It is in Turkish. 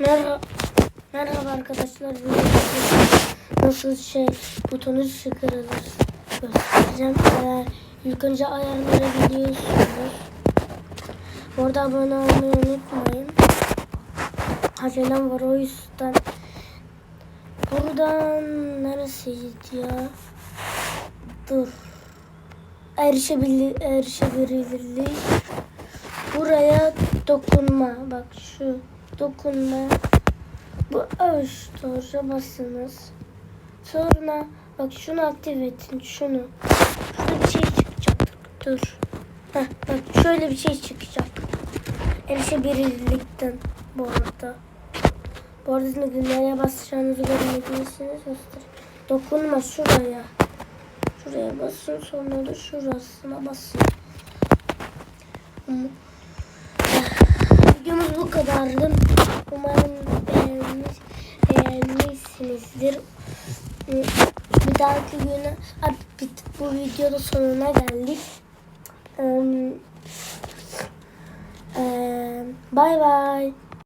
Merhaba. Merhaba arkadaşlar. Nasıl şey butonu çıkarılır göstereceğim. Eğer ilk önce ayarlara gidiyorsunuz. Orada abone olmayı unutmayın. Acelem var o yüzden. Buradan neresiydi ya? Dur. Erişebilir, erişebilirlik. Buraya dokunma. Bak şu dokunma. Bu tuşa basınız. Sonra bak şunu aktive edin. Şunu. Şurada bir şey çıkacak. Dur. Heh, bak şöyle bir şey çıkacak. Erişebilirlikten bu arada. Bu arada nereye basacağınızı görmediyseniz göster. Dokunma şuraya. Şuraya basın sonra da şurasına basın. Videomuz bu kadardı. Beğenmişsinizdir. Bir dahaki güne bu videoda sonuna geldik. Bye bye.